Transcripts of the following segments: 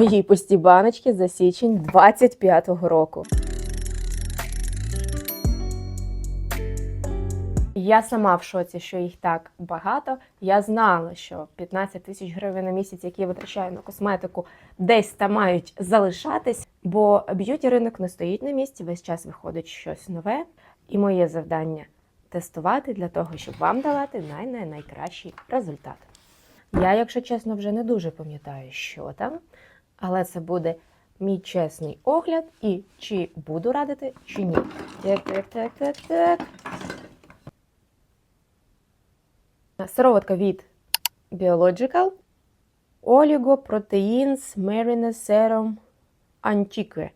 мої пусті баночки за січень 25-го року. Я сама в шоці, що їх так багато. Я знала, що 15 тисяч гривень на місяць, які я витрачаю на косметику, десь там мають залишатись, бо б'юті ринок не стоїть на місці, весь час виходить щось нове. І моє завдання тестувати для того, щоб вам давати най най найкращий результат. Я, якщо чесно, вже не дуже пам'ятаю, що там, але це буде мій чесний огляд і чи буду радити, чи ні. Так, так, так, так, так. Сироватка від Biological. Олігопротеїнс Marine Serum Antique.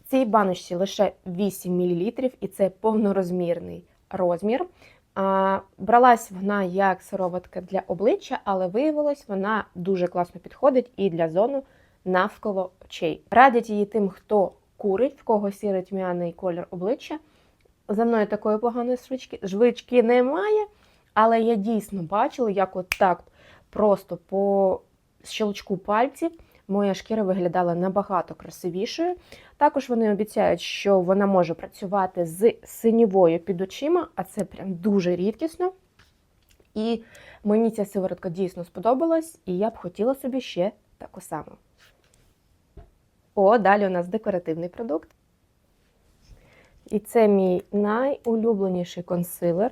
В цій баночці лише 8 мл, і це повнорозмірний розмір. Бралась вона як сироватка для обличчя, але виявилось, вона дуже класно підходить і для зону навколо очей. Радять її тим, хто курить, в кого сірий тьмяний колір обличчя. За мною такої поганої швички, жвички немає, але я дійсно бачила, як от так просто по щелчку пальців моя шкіра виглядала набагато красивішою. Також вони обіцяють, що вона може працювати з синівою під очима, а це прям дуже рідкісно. І мені ця сиворотка дійсно сподобалась, і я б хотіла собі ще таку саму. О, далі у нас декоративний продукт. І це мій найулюбленіший консилер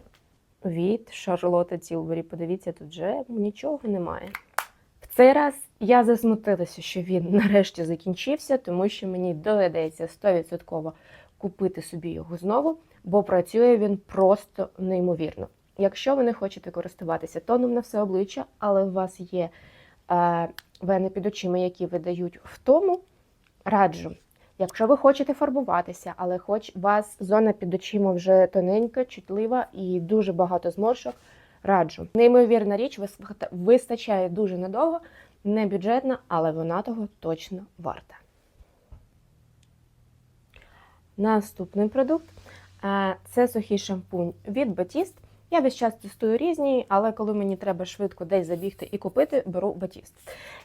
від Charlotte Tilbury. Подивіться, тут вже нічого немає. В цей раз я засмутилася, що він нарешті закінчився, тому що мені доведеться 100% купити собі його знову, бо працює він просто неймовірно. Якщо ви не хочете користуватися тоном на все обличчя, але у вас є е, вени під очима, які видають втому, раджу. Якщо ви хочете фарбуватися, але хоч вас зона під очима вже тоненька, чутлива і дуже багато зморшок, раджу. Неймовірна річ, вис- вистачає дуже надовго, не бюджетна, але вона того точно варта. Наступний продукт е, це сухий шампунь від Batiste. Я весь час тестую різні, але коли мені треба швидко десь забігти і купити, беру Батіст.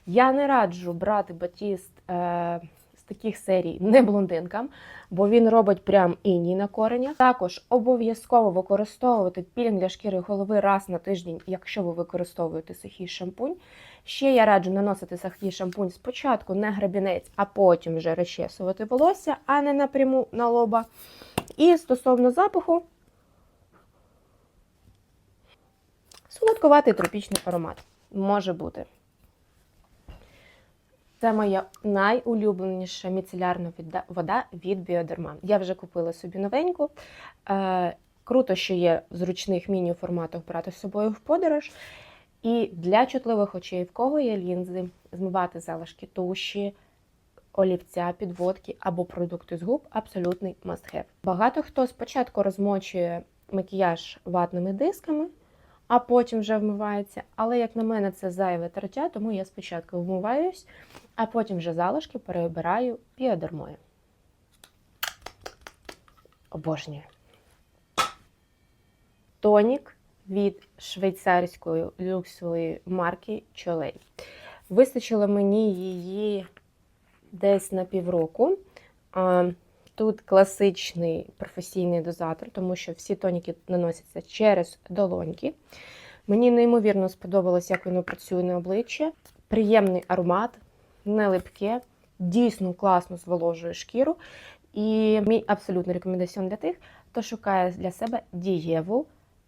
Я не раджу брати Батіст е, таких серій не блондинкам, бо він робить прям іній на коренях. Також обов'язково використовувати пілінг для шкіри голови раз на тиждень, якщо ви використовуєте сухий шампунь. Ще я раджу наносити сухий шампунь спочатку на гребінець, а потім вже розчесувати волосся, а не напряму на лоба. І стосовно запаху, солодкуватий тропічний аромат. Може бути. Це моя найулюбленіша міцелярна вода від Біодерма. Я вже купила собі новеньку. Е, круто, що є в зручних міні-форматах брати з собою в подорож. І для чутливих очей, в кого є лінзи, змивати залишки туші, олівця, підводки або продукти з губ абсолютний must-have. Багато хто спочатку розмочує макіяж ватними дисками, а потім вже вмивається. Але, як на мене, це зайве тертя, тому я спочатку вмиваюсь, а потім вже залишки перебираю біодермою. Обожнюю. Тонік від швейцарської люксової марки Чолей. Вистачило мені її десь на півроку. Тут класичний професійний дозатор, тому що всі тоніки наносяться через долоньки. Мені неймовірно сподобалось, як воно працює на обличчя. Приємний аромат, не липке, дійсно класно зволожує шкіру. І мій абсолютний рекомендаціон для тих, хто шукає для себе дієву,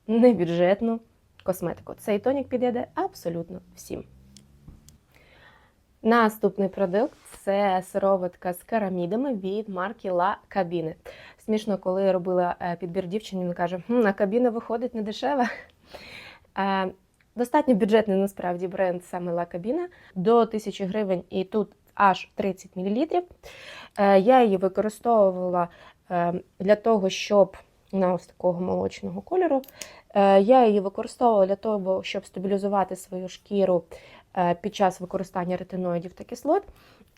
небюджетну косметику. Цей тонік підійде абсолютно всім. Наступний продукт це сироватка з карамідами від марки La Cabine. Смішно, коли я робила е, підбір дівчині, він каже, «Хм, на кабіна виходить не дешева. Е, Достатньо бюджетний насправді бренд саме La Cabina, до 1000 гривень, і тут аж 30 мл. Я її використовувала е, для того, щоб вона ось такого молочного кольору. Е, Я її використовувала для того, щоб стабілізувати свою шкіру е, під час використання ретиноїдів та кислот,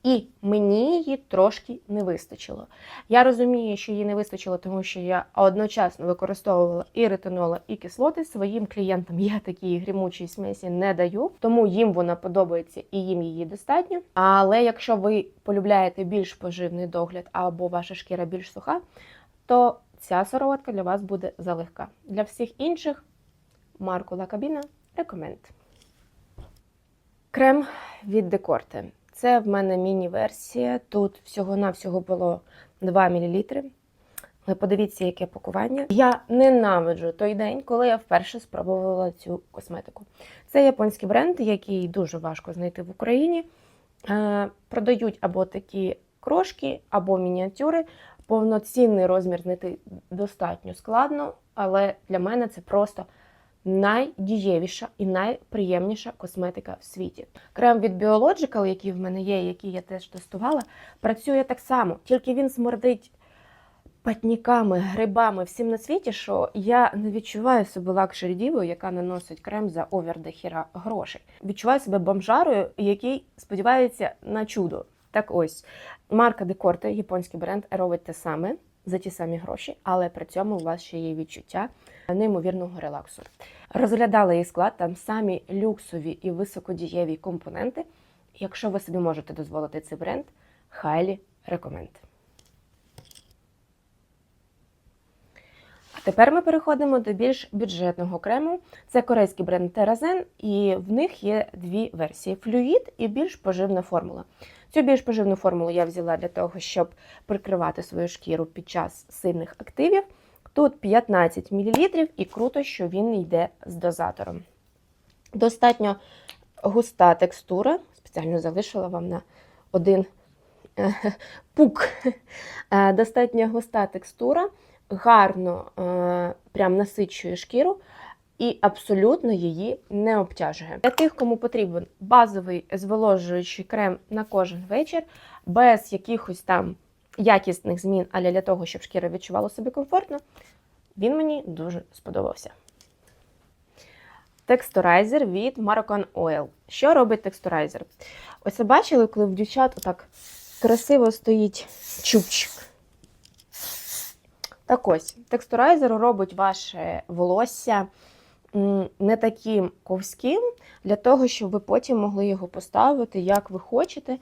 і мені її трошки не вистачило. Я розумію, що її не вистачило, тому що я одночасно використовувала і ретинола, і кислоти. Своїм клієнтам я такі грімучі смесі не даю, тому їм вона подобається і їм її достатньо. Але якщо ви полюбляєте більш поживний догляд або ваша шкіра більш суха, то ця сироватка для вас буде залегка. Для всіх інших марку Cabina рекоменд. Крем від Декорте. Це в мене міні-версія. Тут всього-навсього було 2 мл. Ви подивіться, яке пакування. Я ненавиджу той день, коли я вперше спробувала цю косметику. Це японський бренд, який дуже важко знайти в Україні. Е, Продають або такі крошки, або мініатюри. Повноцінний розмір знайти достатньо складно, але для мене це просто найдієвіша і найприємніша косметика в світі. Крем від Biological, який в мене є, який я теж тестувала, працює так само, тільки він смердить патніками, грибами всім на світі, що я не відчуваю себе лакшері дівою, яка наносить крем за овер до грошей. Відчуваю себе бомжарою, який сподівається на чудо. Так ось марка Декорте, японський бренд, робить те саме за ті самі гроші, але при цьому у вас ще є відчуття неймовірного релаксу. Розглядала її склад, там самі люксові і високодієві компоненти. Якщо ви собі можете дозволити цей бренд, recommend. А тепер ми переходимо до більш бюджетного крему. Це корейський бренд Terrazen, і в них є дві версії: флюїд і більш поживна формула. Цю більш поживну формулу я взяла для того, щоб прикривати свою шкіру під час сильних активів. Тут 15 мл, і круто, що він йде з дозатором. Достатньо густа текстура, спеціально залишила вам на один е, пук. Е, Достатньо густа текстура, гарно е, прям насичує шкіру і абсолютно її не обтяжує. Для тих, кому потрібен базовий зволожуючий крем на кожен вечір, без якихось там якісних змін, але для того, щоб шкіра відчувала себе комфортно, він мені дуже сподобався. Текстурайзер від Moroccan Oil. Що робить текстурайзер? Ось ви бачили, коли в дівчат отак красиво стоїть чубчик. Так ось, текстурайзер робить ваше волосся не таким ковським, для того, щоб ви потім могли його поставити, як ви хочете,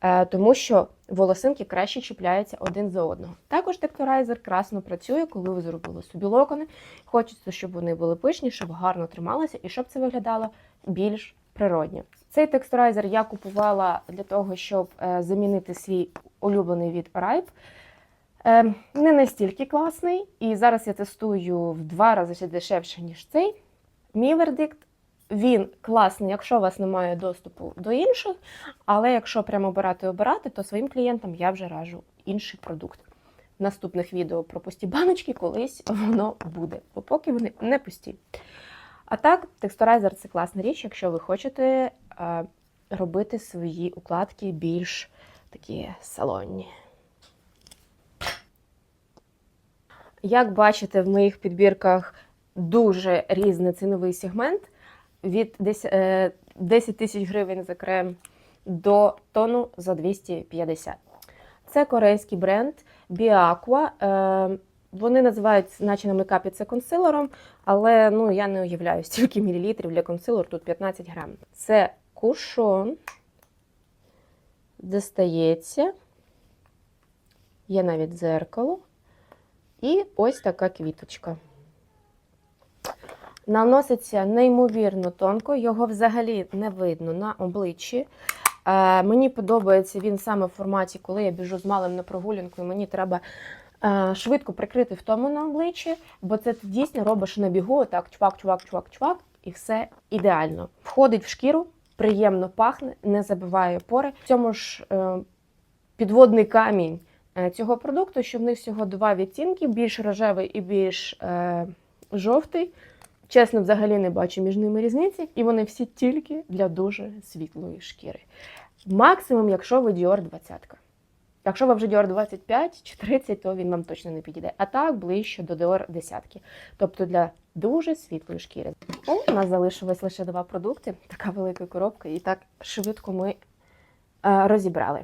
е, тому що волосинки краще чіпляються один за одного. Також текстурайзер красно працює, коли ви зробили собі локони. Хочеться, щоб вони були пишні, щоб гарно трималися і щоб це виглядало більш природньо. Цей текстурайзер я купувала для того, щоб е, замінити свій улюблений від Ripe. Е, Не настільки класний, і зараз я тестую в два рази дешевше, ніж цей. Мій вердикт він класний, якщо у вас немає доступу до інших, але якщо прямо обирати обирати, то своїм клієнтам я вже раджу інший продукт. В наступних відео про пусті баночки колись воно буде, бо поки вони не пусті. А так, текстурайзер це класна річ, якщо ви хочете е, робити свої укладки більш такі салонні. Як бачите, в моїх підбірках дуже різний ціновий сегмент від 10 тисяч гривень за крем до тону за 250. Це корейський бренд Biaqua. Е, Вони називають, наче на мейкапі це консилером, але ну, я не уявляю стільки мілілітрів для консилеру, тут 15 грам. Це кушон, достається, є навіть дзеркало. І ось така квіточка. Наноситься неймовірно тонко, його взагалі не видно на обличчі. Е, мені подобається він саме в форматі, коли я біжу з малим на прогулянку, і мені треба е, швидко прикрити втому на обличчі, бо це ти дійсно робиш на бігу, так чувак, чувак, чувак, чувак, і все ідеально. Входить в шкіру, приємно пахне, не забиває пори. В цьому ж е, підводний камінь цього продукту, що в них всього два відтінки: більш рожевий і більш жовтий. Чесно, взагалі не бачу між ними різниці, і вони всі тільки для дуже світлої шкіри. Максимум, якщо ви Dior 20. Якщо ви вже Dior 25 чи 30, то він вам точно не підійде. А так ближче до Dior десятки. Тобто для дуже світлої шкіри. У нас залишилось лише два продукти, така велика коробка, і так швидко ми е, розібрали.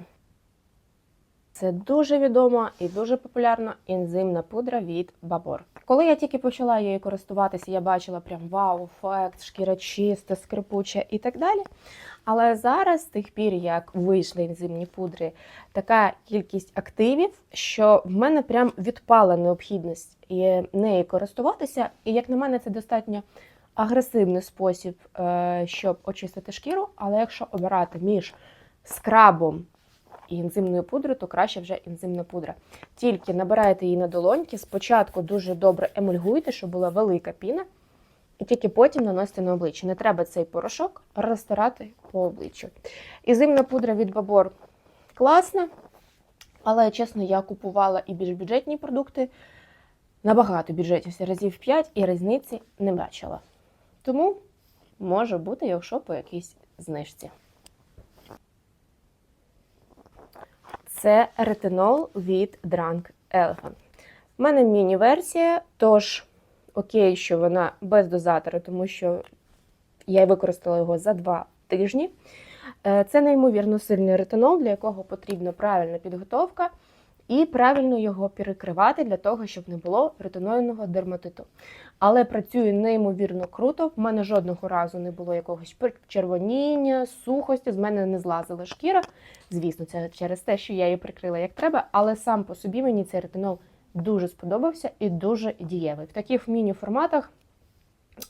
Це дуже відома і дуже популярна ензимна пудра від Babor. Коли я тільки почала її користуватися, я бачила прям вау, ефект, шкіра чиста, скрипуча і так далі. Але зараз, з тих пір, як вийшли ензимні пудри, така кількість активів, що в мене прям відпала необхідність нею користуватися. І як на мене, це достатньо агресивний спосіб, е, щоб очистити шкіру. Але якщо обирати між скрабом і ензимною пудрою, то краще вже ензимна пудра. Тільки набираєте її на долоньки, спочатку дуже добре емульгуйте, щоб була велика піна, і тільки потім наносите на обличчя. Не треба цей порошок розтирати по обличчю. Ензимна пудра від Babor класна, але чесно, я купувала і більш бюджетні продукти. Набагато бюджетніше разів 5 і різниці не бачила. Тому може бути, якщо по якійсь знижці. Це ретинол від Drunk Elephant. У мене міні-версія, тож окей, що вона без дозатора, тому що я використала його за два тижні. Е, Це неймовірно сильний ретинол, для якого потрібна правильна підготовка і правильно його перекривати для того, щоб не було ретиноїдного дерматиту. Але працює неймовірно круто. В мене жодного разу не було якогось червоніння, сухості, з мене не злазила шкіра. Звісно, це через те, що я її прикрила як треба, але сам по собі мені цей ретинол дуже сподобався і дуже дієвий. В таких міні-форматах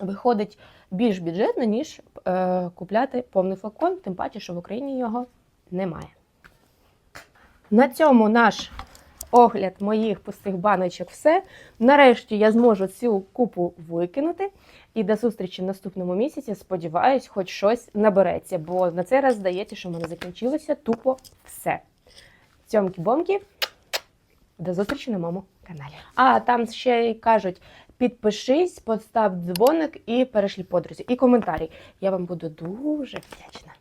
виходить більш бюджетно, ніж е, купляти повний флакон, тим паче, що в Україні його немає. На цьому наш огляд моїх пустих баночок все. Нарешті я зможу цю купу викинути. І до зустрічі в наступному місяці. Сподіваюсь, хоч щось набереться, бо на цей раз здається, що в мене закінчилося тупо все. Цьомки-бомки. До зустрічі на моєму каналі. А там ще й кажуть: підпишись, постав дзвоник і перешлі подрузі. І коментарі. Я вам буду дуже вдячна.